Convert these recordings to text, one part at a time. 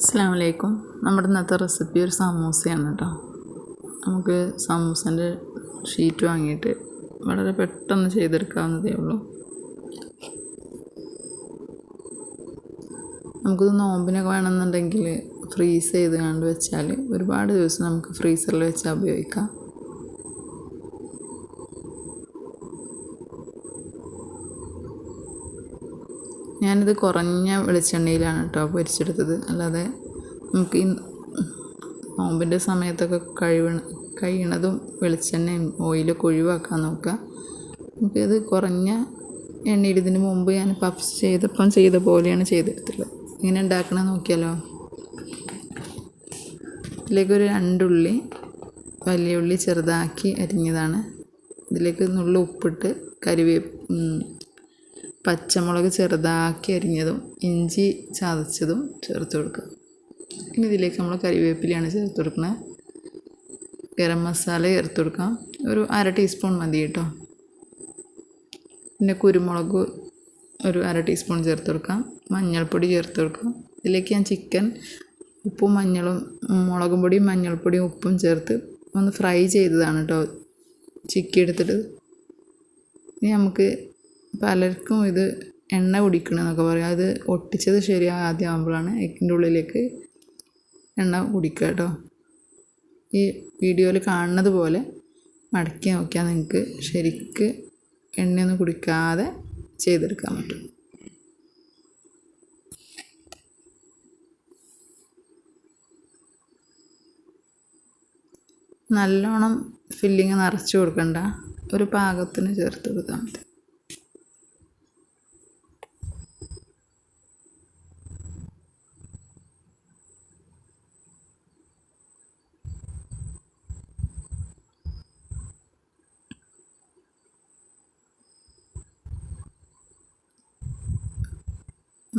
അസ്സാം വലൈക്കും നമ്മുടെ ഇന്നത്തെ റെസിപ്പി ഒരു സമൂസയാണ് കേട്ടോ. നമുക്ക് സമൂസന്റെ ഷീറ്റ് വാങ്ങിയിട്ട് വളരെ പെട്ടെന്ന് ചെയ്തെടുക്കാവുന്നതേ ഉള്ളൂ. നമുക്കിത് നോമ്പിനൊക്കെ വേണമെന്നുണ്ടെങ്കിൽ ഫ്രീസ് ചെയ്ത് കണ്ട് വെച്ചാൽ ഒരുപാട് ദിവസം നമുക്ക് ഫ്രീസറിൽ വെച്ചാൽ ഉപയോഗിക്കാം. ഞാനിത് കുറഞ്ഞ വെളിച്ചെണ്ണയിലാണ് കേട്ടോ പൊരിച്ചെടുത്തത്. അല്ലാതെ നമുക്ക് ഈ നോമ്പിന്റെ സമയത്തൊക്കെ കഴിവ കഴിയണതും വെളിച്ചെണ്ണയും ഓയിലൊക്കെ ഒഴിവാക്കാൻ നോക്കുക നമുക്കിത് കുറഞ്ഞ എണ്ണയിൽ ഇതിന് മുമ്പ് ഞാൻ പപ്സ് ചെയ്തപ്പം ചെയ്ത പോലെയാണ് ചെയ്തെടുത്തുള്ളത് ഇങ്ങനെ ഉണ്ടാക്കണേ നോക്കിയാലോ? ഇതിലേക്ക് ഒരു രണ്ടുള്ളി വലിയ ഉള്ളി ചെറുതാക്കി അരിഞ്ഞതാണ്. ഇതിലേക്ക് നുള്ള ഉപ്പിട്ട് കറിവേപ്പ് പച്ചമുളക് ചെറുതാക്കി അരിഞ്ഞതും ഇഞ്ചി ചതച്ചതും ചേർത്ത് കൊടുക്കുക. ഇനി ഇതിലേക്ക് നമ്മൾ കറിവേപ്പിലയാണ് ചേർത്ത് കൊടുക്കുന്നത്. ഗരം മസാല ചേർത്ത് കൊടുക്കാം ഒരു അര ടീസ്പൂൺ മതി കേട്ടോ. പിന്നെ കുരുമുളക് ഒരു അര ടീസ്പൂൺ ചേർത്ത് കൊടുക്കാം മഞ്ഞൾപ്പൊടി ചേർത്ത് കൊടുക്കാം ഇതിലേക്ക് ഞാൻ ചിക്കൻ ഉപ്പും മഞ്ഞളും മുളകും പൊടിയും മഞ്ഞൾപ്പൊടിയും ഉപ്പും ചേർത്ത് ഒന്ന് ഫ്രൈ ചെയ്തതാണ് കേട്ടോ. ചിക്കി എടുത്തിട്ട്. ഇനി നമുക്ക് പലർക്കും ഇത് എണ്ണ കുടിക്കണമെന്നൊക്കെ പറയും. അത് ഒട്ടിച്ചത് ശരിയാ ആദ്യം ആകുമ്പോഴാണ് എക്കിന്റെ ഉള്ളിലേക്ക് എണ്ണ കുടിക്കുക കേട്ടോ. ഈ വീഡിയോയിൽ കാണുന്നത് പോലെ മടക്കി നോക്കിയാൽ നിങ്ങൾക്ക് ശരിക്ക് എണ്ണയൊന്നും കുടിക്കാതെ ചെയ്തെടുക്കാൻ പറ്റും. നല്ലോണം ഫില്ലിങ് നിറച്ച് കൊടുക്കണ്ട. ഒരു പാകത്തിന് ചേർത്ത് കൊടുത്താൽ മതി.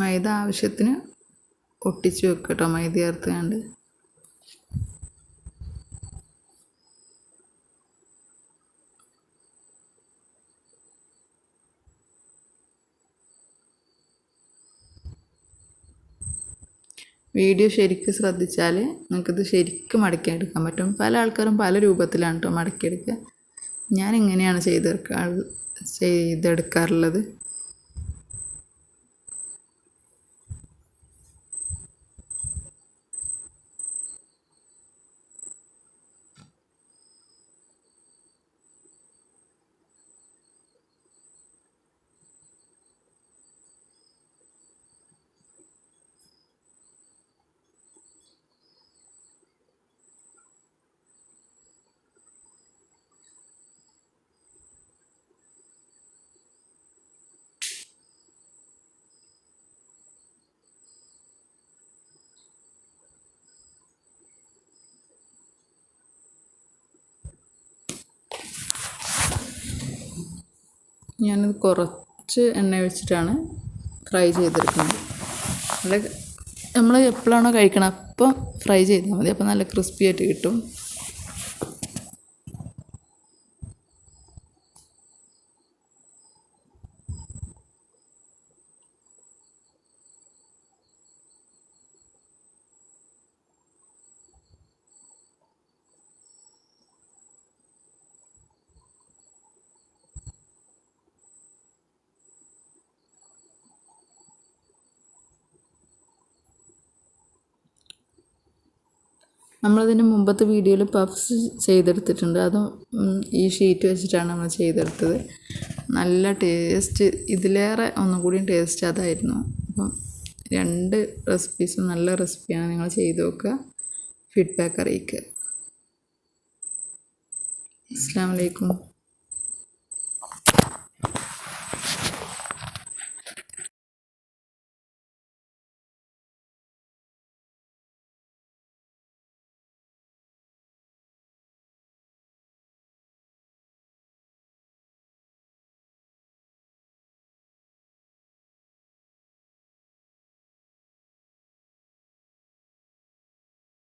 മൈദ ആവശ്യത്തിന് ഒട്ടിച്ച് വെക്കുക കേട്ടോ മൈദ ചേർത്തുകൊണ്ട്. വീഡിയോ ശരിക്കും ശ്രദ്ധിച്ചാൽ നിങ്ങൾക്കിത് ശരിക്കും മടക്കിയെടുക്കാൻ പറ്റും. പല ആൾക്കാരും പല രൂപത്തിലാണ് കേട്ടോ മടക്കിയെടുക്കുക. ഞാൻ ഇങ്ങനെയാണ് ചെയ്തെടുക്കാ ചെയ്തെടുക്കാറുള്ളത്. ഞാനത് കുറച്ച് എണ്ണ ഒഴിച്ചിട്ടാണ് ഫ്രൈ ചെയ്തെടുക്കുന്നത്. നല്ല നമ്മൾ എപ്പോഴാണോ കഴിക്കണം അപ്പം ഫ്രൈ ചെയ്താൽ മതി. അപ്പം നല്ല ക്രിസ്പി ആയിട്ട് കിട്ടും. നമ്മളതിന് മുമ്പത്തെ വീഡിയോയിൽ പഫ്സ് ചെയ്തെടുത്തിട്ടുണ്ട്. അതും ഈ ഷീറ്റ് വെച്ചിട്ടാണ് നമ്മൾ ചെയ്തെടുത്തത്. നല്ല ടേസ്റ്റ് ഇതിലേറെ ഒന്നും കൂടി ടേസ്റ്റ് അതായിരുന്നു. അപ്പം രണ്ട് റെസിപ്പീസും നല്ല റെസിപ്പിയാണ് നിങ്ങൾ ചെയ്ത് നോക്കുക. ഫീഡ്ബാക്ക് അറിയിക്കുക. അസ്സാം വലൈക്കും